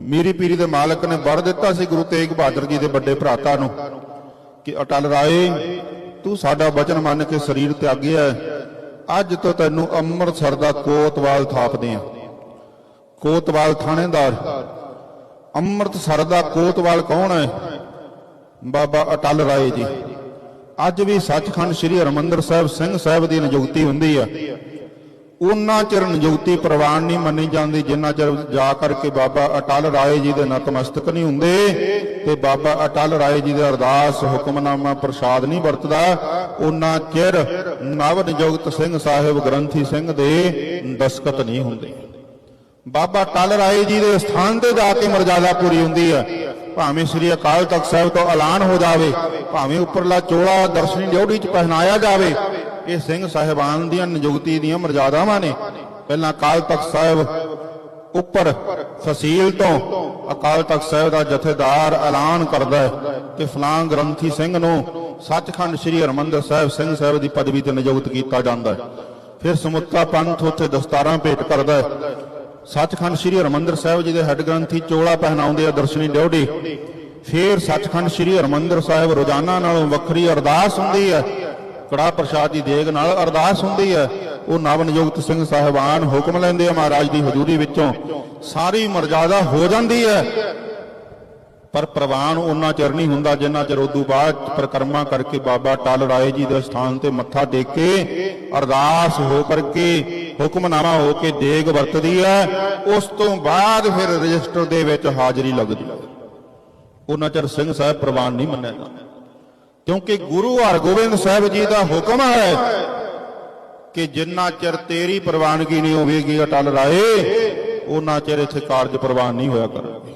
ਮੀਰੀ ਪੀਰੀ ਦੇ ਮਾਲਕ ਨੇ ਵਰ ਦਿੱਤਾ ਸੀ ਗੁਰੂ ਤੇਗ ਬਹਾਦਰ ਜੀ ਦੇ ਵੱਡੇ ਭਰਾਤਾ ਨੂੰ ਕਿ ਅਟਲ ਰਾਏ, ਤੂੰ ਸਾਡਾ ਵਚਨ ਮੰਨ ਕੇ ਸਰੀਰ ਤਿਆਗਿਆ ਅੱਜ ਤੋਂ ਤੈਨੂੰ ਅੰਮ੍ਰਿਤਸਰ ਦਾ ਕੋਤਵਾਲ ਥਾਪਦੇ ਆ ਕੋਤਵਾਲ ਥਾਣੇਦਾਰ, ਅੰਮ੍ਰਿਤਸਰ ਦਾ ਕੋਤਵਾਲ ਕੌਣ ਹੈ? ਬਾਬਾ ਅਟਲ ਰਾਏ ਜੀ। ਅੱਜ ਵੀ ਸੱਚਖੰਡ ਸ੍ਰੀ ਹਰਮੰਦਰ ਸਾਹਿਬ ਸਿੰਘ ਸਾਹਿਬ ਦੀ ਨਿਯੁਕਤੀ ਹੁੰਦੀ ਆ। ਉਹਨਾਂ ਚਿਰ ਨਿਯੁਕਤੀ ਪ੍ਰਵਾਨ ਨਹੀਂ ਮੰਨੀ ਜਾਂਦੀ, ਜਿੰਨਾ ਚਿਰ ਜਾ ਕਰਕੇ ਬਾਬਾ ਅਟਲ ਰਾਏ ਜੀ ਦੇ ਨਤਮਸਤਕ ਨਹੀਂ ਹੁੰਦੇ ਤੇ ਬਾਬਾ ਅਟਲ ਰਾਏ ਜੀ ਦੇ ਅਰਦਾਸ, ਹੁਕਮਨਾਮਾ, ਪ੍ਰਸ਼ਾਦ ਨਹੀਂ ਵਰਤਦਾ, ਉਹਨਾਂ ਚਿਰ ਨਵ ਨਿਯੁਕਤ ਸਿੰਘ ਸਾਹਿਬ ਗ੍ਰੰਥੀ ਸਿੰਘ ਦੇ ਦਸਖਤ ਨਹੀਂ ਹੁੰਦੇ। ਬਾਬਾ ਅਟਲ ਰਾਏ ਜੀ ਦੇ ਸਥਾਨ ਤੇ ਜਾ ਕੇ ਮਰਜ਼ਾਦਾ ਪੂਰੀ ਹੁੰਦੀ ਹੈ ਭਾਵੇਂ ਸ੍ਰੀ ਅਕਾਲ ਤਖਤ ਸਾਹਿਬ ਤੋਂ ਐਲਾਨ ਹੋ ਜਾਵੇ, ਭਾਵੇਂ ਉੱਪਰਲਾ ਚੋਲਾ ਦਰਸ਼ਨੀ ਡਿਉਢੀ ਚ ਪਹਿਨਾਇਆ ਜਾਵੇ ਇਹ ਸਿੰਘ ਸਾਹਿਬਾਨ ਦੀਆਂ ਨਿਯੁਕਤੀ ਦੀਆਂ ਮਰਜ਼ਾਦਾਵਾਂ ਨੇ। ਪਹਿਲਾਂ ਅਕਾਲ ਤਖਤ ਸਾਹਿਬ ਉੱਪਰ ਫਸੀਲ ਤੋਂ ਅਕਾਲ ਤਖਤ ਸਾਹਿਬ ਦਾ ਜਥੇਦਾਰ ਐਲਾਨ ਕਰਦਾ ਹੈ ਕਿ ਫਲਾਂ ਗ੍ਰੰਥੀ ਸਿੰਘ ਨੂੰ ਸੱਚਖੰਡ ਸ੍ਰੀ ਹਰਮੰਦਰ ਸਾਹਿਬ ਸਿੰਘ ਸਾਹਿਬ ਦੀ ਪਦਵੀ ਤੇ ਨਿਯੁਕਤ ਕੀਤਾ ਜਾਂਦਾ ਹੈ। ਫਿਰ ਸਮੁੱਤਾ ਪੰਥ ਉੱਥੇ ਦਸਤਾਰਾਂ ਭੇਟ ਕਰਦਾ ਹੈ। ਸੱਚਖੰਡ ਸ੍ਰੀ ਹਰਮੰਦਰ ਸਾਹਿਬ ਜੀ ਦੇ ਹੈੱਡ ਗ੍ਰੰਥੀ ਚੋਲਾ ਪਹਿਨਾਉਂਦੇ ਆ ਦਰਸ਼ਨੀ ਡਿਉਢੀ ਫਿਰ ਸੱਚਖੰਡ ਸ੍ਰੀ ਹਰਮੰਦਰ ਸਾਹਿਬ ਰੋਜ਼ਾਨਾ ਨਾਲੋਂ ਵੱਖਰੀ ਅਰਦਾਸ ਹੁੰਦੀ ਹੈ। ਕੜਾ ਪ੍ਰਸ਼ਾਦ ਦੀ ਦੇਗ ਨਾਲ ਅਰਦਾਸ ਹੁੰਦੀ ਹੈ। ਉਹ ਨਵ ਨਿਯੁਕਤ ਸਿੰਘ ਸਾਹਿਬਾਨ ਹੁਕਮ ਲੈਂਦੇ ਆ ਮਹਾਰਾਜ ਦੀ ਹਜ਼ੂਰੀ ਵਿੱਚੋਂ। ਸਾਰੀ ਮਰਜ਼ਾਦਾ ਹੋ ਜਾਂਦੀ ਹੈ। ਪਰ ਪ੍ਰਵਾਨ ਉਹਨਾਂ ਚਿਰ ਨਹੀਂ ਹੁੰਦਾ ਜਿੰਨਾ ਚਿਰ ਉਦੋਂ ਬਾਅਦ ਪ੍ਰਕਰਮਾ ਕਰਕੇ ਬਾਬਾ ਟਲ ਰਾਏ ਜੀ ਦੇ ਸਥਾਨ ਤੇ ਮੱਥਾ ਟੇਕ ਕੇ ਅਰਦਾਸ ਹੋ ਕਰਕੇ ਹੁਕਮਨਾਮਾ ਹੋ ਕੇ ਦੇਗ ਵਰਤਦੀ ਹੈ, ਉਸ ਤੋਂ ਬਾਅਦ ਫਿਰ ਰਜਿਸਟਰ ਦੇ ਵਿੱਚ ਹਾਜ਼ਰੀ ਲੱਗਦੀ ਉਹਨਾਂ ਚਿਰ ਸਿੰਘ ਸਾਹਿਬ ਪ੍ਰਵਾਨ ਨਹੀਂ ਮੰਨਿਆ ਜਾਂਦਾ। ਕਿਉਂਕਿ ਗੁਰੂ ਹਰਗੋਬਿੰਦ ਸਾਹਿਬ ਜੀ ਦਾ ਹੁਕਮ ਹੈ ਕਿ ਜਿੰਨਾ ਚਿਰ ਤੇਰੀ ਪ੍ਰਵਾਨਗੀ ਨਹੀਂ ਹੋਵੇਗੀ, ਅਟਲ ਰਾਏ, ਉਹਨਾਂ ਚਿਰ ਇੱਥੇ ਕਾਰਜ ਪ੍ਰਵਾਨ ਨਹੀਂ ਹੋਇਆ ਕਰਨਗੇ।